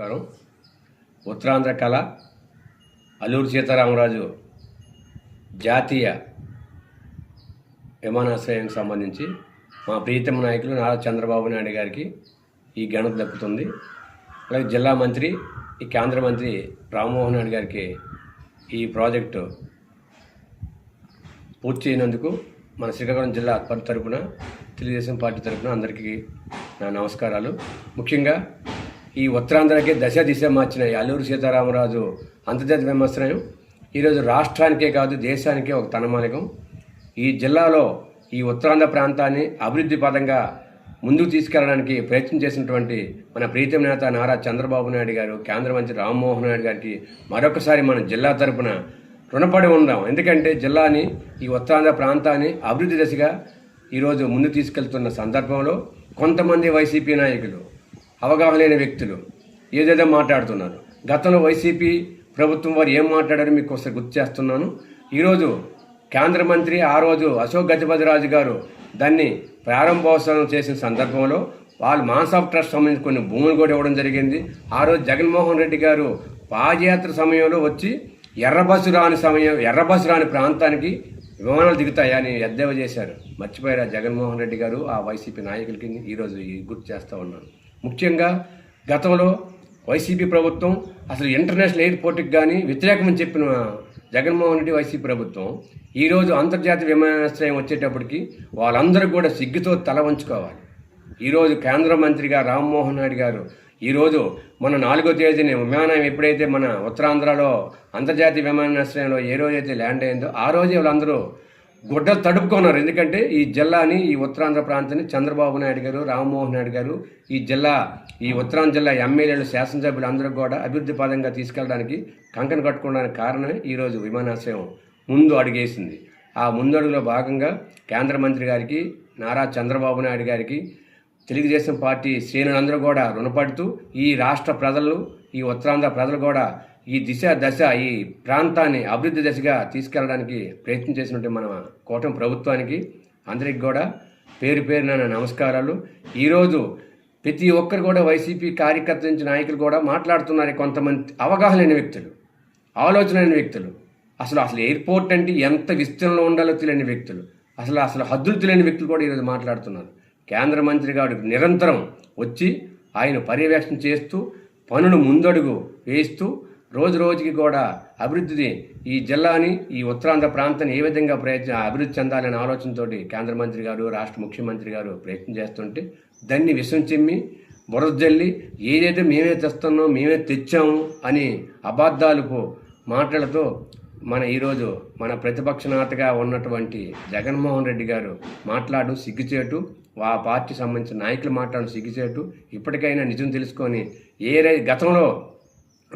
నమస్కారం ఉత్తరాంధ్ర కళ అల్లూరు సీతారామరాజు జాతీయ విమానాశ్రయానికి సంబంధించి మా ప్రీతమ నాయకులు నారా చంద్రబాబు నాయుడు గారికి ఈ ఘనత దక్కుతుంది. అలాగే జిల్లా మంత్రి ఈ కేంద్ర మంత్రి రామ్మోహన్ నాయుడు గారికి ఈ ప్రాజెక్టు పూర్తి చేయనందుకు మన శ్రీకాకుళం జిల్లా పరి తరపున తెలుగుదేశం పార్టీ తరపున అందరికీ నా నమస్కారాలు. ముఖ్యంగా ఈ ఉత్తరాంధ్రకే దశ దిశ మార్చిన ఈ అల్లూరు సీతారామరాజు అంతర్జాతీయ విమర్శనం ఈరోజు రాష్ట్రానికే కాదు దేశానికే ఒక తనమాలికం ఈ జిల్లాలో ఈ ఉత్తరాంధ్ర ప్రాంతాన్ని అభివృద్ధి పదంగా ముందుకు తీసుకెళ్ళడానికి ప్రయత్నం చేసినటువంటి మన ప్రీతం నేత నారా చంద్రబాబు నాయుడు గారు కేంద్ర మంత్రి రామ్మోహన్ నాయుడు గారికి మరొకసారి మన జిల్లా తరపున రుణపడి ఉందాం. ఎందుకంటే జిల్లాని ఈ ఉత్తరాంధ్ర ప్రాంతాన్ని అభివృద్ధి దశగా ఈరోజు ముందు తీసుకెళ్తున్న సందర్భంలో కొంతమంది వైసీపీ నాయకులు అవగాహన లేని వ్యక్తులు ఏదేదో మాట్లాడుతున్నారు. గతంలో వైసీపీ ప్రభుత్వం వారు ఏం మాట్లాడారో మీకు ఒకసారి గుర్తు చేస్తున్నాను. ఈరోజు కేంద్ర మంత్రి ఆ రోజు అశోక్ గజపతిరాజు గారు దాన్ని ప్రారంభోత్సవం చేసిన సందర్భంలో వాళ్ళు మాన్స్ ఆఫ్ ట్రస్ట్ సంబంధించి కొన్ని భూములు కూడా ఇవ్వడం జరిగింది. ఆ రోజు జగన్మోహన్ రెడ్డి గారు పాదయాత్ర సమయంలో వచ్చి ఎర్రబస్సు రాని సమయం ఎర్రబస్సు రాని ప్రాంతానికి విమానాలు దిగుతాయని ఎద్దేవా చేశారు. మర్చిపోయారు జగన్మోహన్ రెడ్డి గారు ఆ వైసీపీ నాయకులకి? ఈరోజు ఈ గుర్తు చేస్తూ ఉన్నాను. ముఖ్యంగా గతంలో వైసీపీ ప్రభుత్వం అసలు ఇంటర్నేషనల్ ఎయిర్పోర్ట్కి కానీ వ్యతిరేకమని చెప్పిన జగన్మోహన్ రెడ్డి వైసీపీ ప్రభుత్వం ఈరోజు అంతర్జాతీయ విమానాశ్రయం వచ్చేటప్పటికి వాళ్ళందరూ కూడా సిగ్గుతో తల వంచుకోవాలి. ఈరోజు కేంద్ర మంత్రిగా రామ్మోహన్ నాయుడు గారు ఈరోజు మన నాలుగో తేదీని విమానం ఎప్పుడైతే మన ఉత్తరాంధ్రలో అంతర్జాతీయ విమానాశ్రయంలో ఏ రోజైతే ల్యాండ్ అయిందో ఆ రోజే వాళ్ళందరూ గుడ్డలు తడుపుకున్నారు. ఎందుకంటే ఈ జిల్లాని ఈ ఉత్తరాంధ్ర ప్రాంతాన్ని చంద్రబాబు నాయుడు గారు రామ్మోహన్ నాయుడు గారు ఈ జిల్లా ఈ ఉత్తరాంధ్ర జిల్లా ఎమ్మెల్యేలు శాసనసభ్యులు అందరూ కూడా అభివృద్ధి పదంగా తీసుకెళ్ళడానికి కంకణ కట్టుకోవడానికి కారణమే ఈరోజు విమానాశ్రయం ముందు అడుగేసింది. ఆ ముందడుగులో భాగంగా కేంద్ర మంత్రి గారికి నారా చంద్రబాబు నాయుడు గారికి తెలుగుదేశం పార్టీ శ్రేణులందరూ కూడా రుణపడుతూ ఈ రాష్ట్ర ప్రజలు ఈ ఉత్తరాంధ్ర ప్రజలు కూడా ఈ దిశ దశ ఈ ప్రాంతాన్ని అభివృద్ధి దశగా తీసుకెళ్ళడానికి ప్రయత్నం చేసినట్టు మన కోటం ప్రభుత్వానికి అందరికి కూడా పేరు పేరున నమస్కారాలు. ఈరోజు ప్రతి ఒక్కరు కూడా వైసీపీ కార్యకర్త నుంచి నాయకులు కూడా మాట్లాడుతున్నారు కొంతమంది అవగాహన లేని వ్యక్తులు ఆలోచన లేని వ్యక్తులు. అసలు అసలు ఎయిర్పోర్ట్ అంటే ఎంత విస్తీర్ణంలో ఉండాలో తెలియని వ్యక్తులు. అసలు అసలు హద్దులు తెలియని వ్యక్తులు కూడా ఈరోజు మాట్లాడుతున్నారు. కేంద్ర మంత్రి గారు నిరంతరం వచ్చి ఆయన పర్యవేక్షణ చేస్తూ పనులు ముందడుగు వేస్తూ రోజు రోజుకి కూడా అభివృద్ధిని ఈ జిల్లాని ఈ ఉత్తరాంధ్ర ప్రాంతాన్ని ఏ విధంగా ప్రయత్న అభివృద్ధి చెందాలనే ఆలోచనతో కేంద్ర మంత్రి గారు రాష్ట్ర ముఖ్యమంత్రి గారు ప్రయత్నం చేస్తుంటే దాన్ని విషం చిమ్మి బురద జల్లి ఏదైతే మేమే తెస్తున్నాం మేమే తెచ్చాము అని అబద్ధాలకు మాటలతో మన ఈరోజు మన ప్రతిపక్ష నేతగా ఉన్నటువంటి జగన్మోహన్ రెడ్డి గారు మాట్లాడు సిగ్గుచేటు ఆ పార్టీ సంబంధించిన నాయకులు మాట్లాడు సిగ్గుచేటు. ఇప్పటికైనా నిజం తెలుసుకొని ఏ గతంలో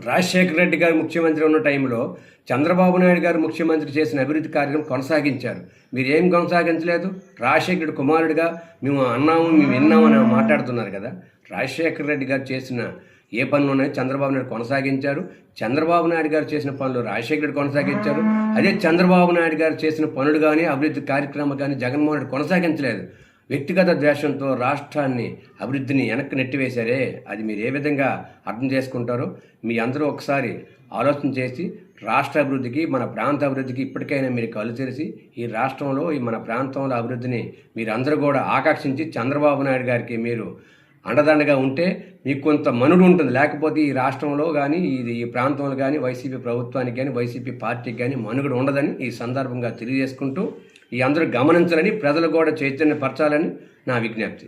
రాజశేఖర రెడ్డి గారు ముఖ్యమంత్రి ఉన్న టైంలో చంద్రబాబు నాయుడు గారు ముఖ్యమంత్రి చేసిన అభివృద్ధి కార్యక్రమం కొనసాగించారు. మీరు ఏం కొనసాగించలేదు? రాజశేఖరుడు కుమారుడిగా మేము అన్నాము మేము అని మాట్లాడుతున్నారు కదా. రాజశేఖర రెడ్డి గారు చేసిన ఏ పనులు చంద్రబాబు నాయుడు కొనసాగించారు. చంద్రబాబు నాయుడు గారు చేసిన పనులు రాజశేఖర రెడ్డి కొనసాగించారు. అదే చంద్రబాబు నాయుడు గారు చేసిన పనులు కానీ అభివృద్ధి కార్యక్రమం కానీ జగన్మోహన్ రెడ్డి కొనసాగించలేదు. వ్యక్తిగత ద్వేషంతో రాష్ట్రాన్ని అభివృద్ధిని వెనక్కి నెట్టివేశారే. అది మీరు ఏ విధంగా అర్థం చేసుకుంటారో మీ అందరూ ఒకసారి ఆలోచన చేసి రాష్ట్ర అభివృద్ధికి మన ప్రాంత అభివృద్ధికి ఇప్పటికైనా మీరు కళ్ళు తెరిచి ఈ రాష్ట్రంలో ఈ మన ప్రాంతంలో అభివృద్ధిని మీరు అందరూ కూడా ఆకర్షించి చంద్రబాబు నాయుడు గారికి మీరు అండదండగా ఉంటే మీకు కొంత మనుడు ఉంటుంది. లేకపోతే ఈ రాష్ట్రంలో కానీ ఇది ఈ ప్రాంతంలో కానీ వైసీపీ ప్రభుత్వానికి కానీ వైసీపీ పార్టీకి కానీ మనుగడ ఉండదని ఈ సందర్భంగా తెలియజేసుకుంటూ ఈ అందరూ గమనించాలని ప్రజలు కూడా చైతన్యపరచాలని నా విజ్ఞప్తి.